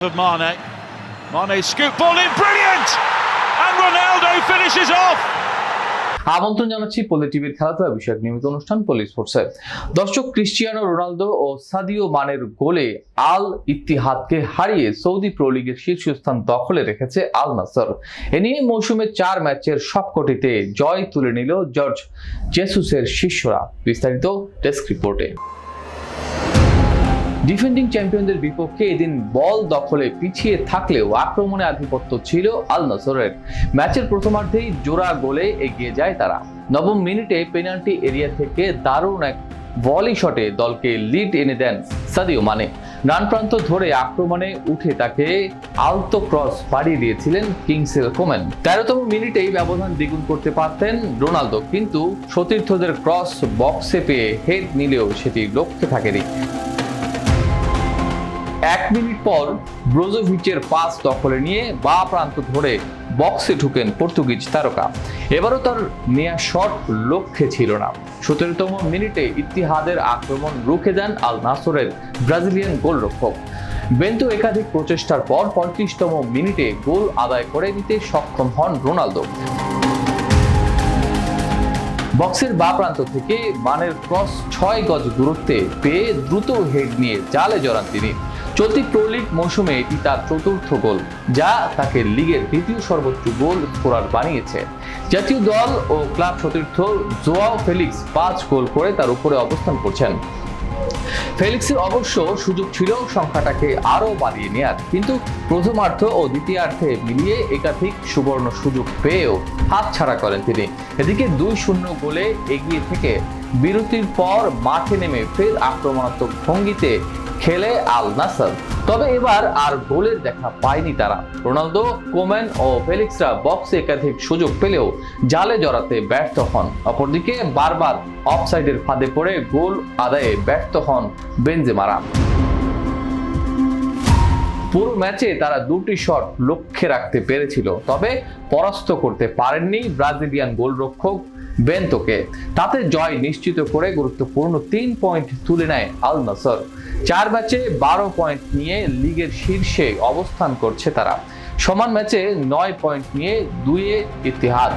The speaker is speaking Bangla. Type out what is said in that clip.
of Mane. Mane scoop ball in, brilliant! And Ronaldo finishes off. আমন্ত্রণ জানাচ্ছি পলি টিভির খেলাধুলা বিষয়ক নিয়মিত অনুষ্ঠান পলি স্পোর্টসে দর্শক ক্রিস্টিয়ানো রোনালদো ও সাদিও মানের গোলে আল ইত্তিহাদকে হারিয়ে সৌদি প্রো লিগের শীর্ষস্থান দখলে রেখেছে আল নাসর এ নিয়ে মৌসুমে চার ম্যাচের সবকটিতে জয় তুলে নিল জর্জ জেসুসের শিষ্যরা বিস্তারিত ডেস্ক রিপোর্টে ডিফেন্ডিং চ্যাম্পিয়নদের বিপক্ষে এদিন বল দখলে পিছিয়ে থাকলেও আক্রমণে আধিপত্য ছিল আল নসরের। ম্যাচের প্রথমার্ধেই জোড়া গোলে এগিয়ে যায় তারা। নবম মিনিটে পেনাল্টি এরিয়া থেকে দারুণ এক ভলি শটে দলকে লিড এনে দেন সাদিও মানে। ডান প্রান্ত ধরে আক্রমণে উঠে তাকে আলতো ক্রস পাড়িয়ে দিয়েছিলেন কিংসেল কোমেন। তেরোতম মিনিটেই ব্যবধান দ্বিগুণ করতে পারতেন রোনালদো, কিন্তু সতীর্থদের ক্রস বক্সে পেয়ে হেড নিলেও সেটি লক্ষ্যে থাকেনি। এক মিনিট পর ব্রোজোভিচের পাস দখলে নিয়ে বা প্রান্ত ধরে বক্সে ঢুকেন পর্তুগিজ তারকা। এবারও তার নেয়া শট লক্ষ্যে ছিল না। সতেরোতম মিনিটে ইতিহাদের আক্রমণ রুখে দেন আল নাসরের ব্রাজিলিয়ান গোলরক্ষক। বেন্তু একাধিক প্রচেষ্টার পর পঁয়ত্রিশতম মিনিটে গোল আদায় করে নিতে সক্ষম হন রোনালদো। বক্সের বা প্রান্ত থেকে মানের ক্রস ছয় গজ দূরত্বে পেয়ে দ্রুত হেড নিয়ে জালে জড়ান তিনি। চলতি প্রো লিগ মৌসুমে এটি তার চতুর্থ গোল, যা তাকে লিগের দ্বিতীয় সর্বোচ্চ গোল স্কোরার বানিয়েছে। জাতীয় দল ও ক্লাব সতীর্থ জোয়াও ফেলিক্স পাঁচ গোল করে তার উপরে অবস্থান করছেন। ফেলিক্সের অবশ্য সুযোগ ছিল, সংখ্যাটাকে আরও বাড়িয়ে নেয়ার, কিন্তু প্রথমার্ধ ও দ্বিতীয়ার্ধে মিলিয়ে একাধিক সুবর্ণ সুযোগ পেয়েও হাত ছাড়া করেন তিনি। এদিকে দুই শূন্য গোলে এগিয়ে থেকে বিরতির পর মাঠে নেমে ফের আক্রমণাত্মক ভঙ্গিতে খেলে আল নাসার। তবে এবার আর গোলের দেখা পায়নি তারা। রোনালদো, কোমেন ও ফেলিক্সরা বক্সে একাধিক সুযোগ পেলেও জালে জড়াতে ব্যর্থ হন। অপরদিকে বারবার অফসাইডের ফাঁদে পড়ে গোল আদায়ে ব্যর্থ হন বেনজেমারা। পুরো ম্যাচে তারা দুটি শট লক্ষ্যে রাখতে পেরেছিল, তবে পরাস্ত করতে পারেননি ব্রাজিলিয়ান গোলরক্ষক বেন্তোকে। তাতে জয় নিশ্চিত করে গুরুত্বপূর্ণ তিন পয়েন্ট তুলে নেয় আল নাসর। চার ম্যাচে বারো পয়েন্ট নিয়ে লিগের শীর্ষে অবস্থান করছে তারা। সমান ম্যাচে নয় পয়েন্ট নিয়ে দুইয়ে ইতিহাদ।